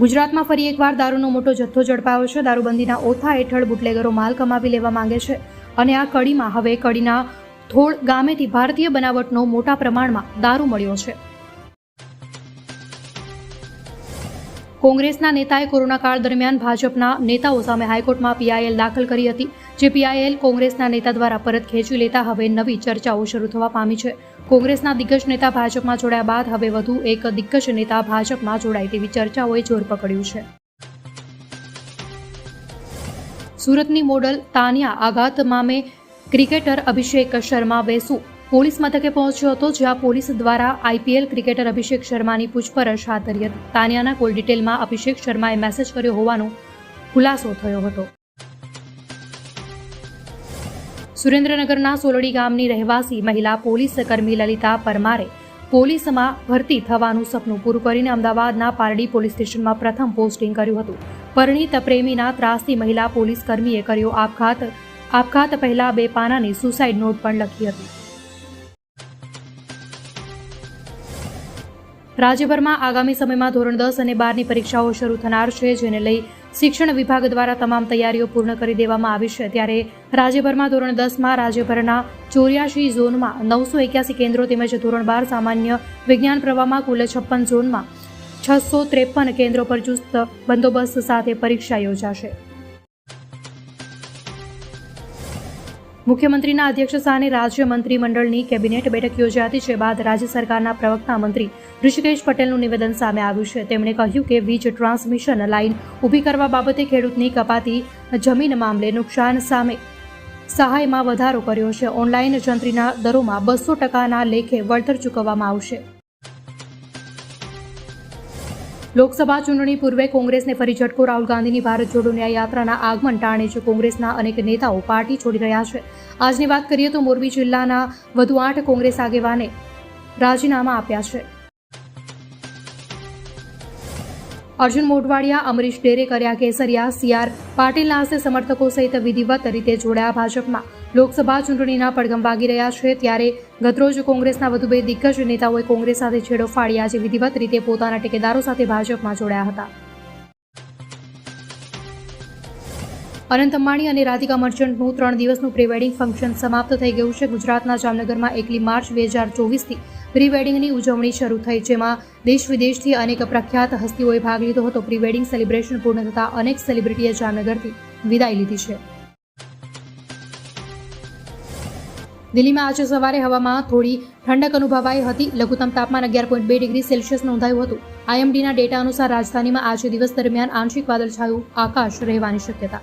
ગુજરાતમાં ફરી એકવાર દારૂનો મોટો જથ્થો ઝડપાયો છે. દારૂબંધીના ઓથા હેઠળ બુટલેગરો માલ કમાવી લેવા માંગે છે અને આ કડીમાં હવે કડીના થોળ ગામેથી ભારતીય બનાવટનો મોટા પ્રમાણમાં દારૂ મળ્યો છે. કોંગ્રેસના નેતાએ કોરોના કાળ દરમિયાન ભાજપના નેતાઓ સામે હાઈકોર્ટમાં પીઆઈએલ દાખલ કરી હતી, જે પીઆઈએલ કોંગ્રેસના નેતા દ્વારા પરત ખેંચી લેતા હવે નવી ચર્ચાઓ શરૂ થવા પામી છે. કોંગ્રેસના દિગ્ગજ નેતા ભાજપમાં જોડાયા બાદ હવે વધુ એક દિગ્ગજ નેતા ભાજપમાં જોડાય તેવી ચર્ચાઓએ જોર પકડ્યું છે. સુરતની મોડલ તાનિયા આઘાત મામે ક્રિકેટર અભિષેક શર્મા વેસુ પોલીસ મથકે પહોંચ્યો હતો જ્યાં પોલીસ દ્વારા આઈપીએલ ક્રિકેટર અભિષેક શર્માની પૂછપરછ હાથ ધરી હતી. તાનિયાના કોલ ડિટેલમાં અભિષેક શર્માએ મેસેજ કર્યો હોવાનો ખુલાસો થયો હતો. સુરેન્દ્રનગરના સોલડી ગામની રહેવાસી મહિલા પોલીસ કર્મી લલિતા પરમારે પોલીસમાં ભરતી થવાનું સપનું પૂરું કરીને અમદાવાદના પારડી પોલીસ સ્ટેશનમાં પ્રથમ પોસ્ટિંગ કર્યું હતું. પરિણીત પ્રેમીના ત્રાસથી મહિલા પોલીસ કર્મીએ કર્યો આપઘાત. આપઘાત પહેલા બે પાનાની સુસાઇડ નોટ પણ લખી હતી. રાજ્યભરમાં આગામી સમયમાં ધોરણ દસ અને બારની પરીક્ષાઓ શરૂ થનાર છે, જેને લઈ શિક્ષણ વિભાગ દ્વારા તમામ તૈયારીઓ પૂર્ણ કરી દેવામાં આવી છે. ત્યારે રાજ્યભરમાં ધોરણ દસમાં રાજ્યભરના ચોર્યાસી ઝોનમાં નવસો એક્યાસી કેન્દ્રો તેમજ ધોરણ બાર સામાન્ય વિજ્ઞાન પ્રવાહમાં કુલ છપ્પન ઝોનમાં છસો ત્રેપન કેન્દ્રો પર ચુસ્ત બંદોબસ્ત સાથે પરીક્ષા યોજાશે. મુખ્યમંત્રીના અધ્યક્ષ સ્થાને રાજ્ય મંત્રીમંડળની કેબિનેટ બેઠક યોજાઈ હતી જે બાદ રાજ્ય સરકારના પ્રવક્તા મંત્રી ઋષિકેશ પટેલનું નિવેદન સામે આવ્યું છે. તેમણે કહ્યું કે વીજ ટ્રાન્સમિશન લાઇન ઊભી કરવા બાબતે ખેડૂતની કપાતી જમીન મામલે નુકસાન સામે સહાયમાં વધારો કર્યો છે. ઓનલાઈન જંત્રીના દરોમાં બસો ટકાના લેખે વળતર ચૂકવવામાં આવશે. લોકસભા ચૂંટણી પૂર્વે કોંગ્રેસને ફરી ઝટકો રાહુલ ગાંધીની ભારત જોડો ન્યાય યાત્રાના આગમન ટાણે જ કોંગ્રેસના અનેક નેતાઓ પાર્ટી છોડી રહ્યા છે. આજની વાત કરીએ તો મોરબી જિલ્લાના વધુ આઠ કોંગ્રેસ આગેવાને રાજીનામા આપ્યા છે. અર્જુન મોઢવાડિયા, અમરીશ ડેરે કર્યા કેસરિયા સીઆર પાટીલના હસ્તે સમર્થકો સહિત વિધિવત રીતે જોડાયા ભાજપમાં. લોકસભા ચૂંટણીના પડઘમ વાગી રહ્યા છે ત્યારે ગતરોજ કોંગ્રેસના વધુ બે દિગ્ગજ નેતાઓએ કોંગ્રેસ સાથે છેડો ફાડી આજે વિધિવત રીતે પોતાના ટેકેદારો સાથે ભાજપમાં જોડાયા હતા. અનંત અંબાણી અને રાધિકા મર્ચન્ટનું ત્રણ દિવસનું પ્રી વેડિંગ ફંક્શન સમાપ્ત થઈ ગયું છે. ગુજરાતના જામનગરમાં એકલી માર્ચ બે હજાર ચોવીસથી પ્રી વેડિંગની ઉજવણી શરૂ થઈ, જેમાં દેશ વિદેશથી અનેક પ્રખ્યાત હસ્તીઓએ ભાગ લીધો હતો. પ્રી વેડિંગ સેલિબ્રેશન પૂર્ણ થતાં અનેક સેલિબ્રિટીએ જામનગરથી વિદાય લીધી છે. દિલ્હીમાં આજે સવારે હવામાં થોડી ઠંડક અનુભવાઈ હતી. લઘુત્તમ તાપમાન અગિયાર પોઈન્ટ બે ડિગ્રી સેલ્સિયસ નોંધાયું હતું. આઈએમડીના ડેટા અનુસાર રાજધાનીમાં આજે દિવસ દરમિયાન આંશિક વાદળછાયું આકાશ રહેવાની શક્યતા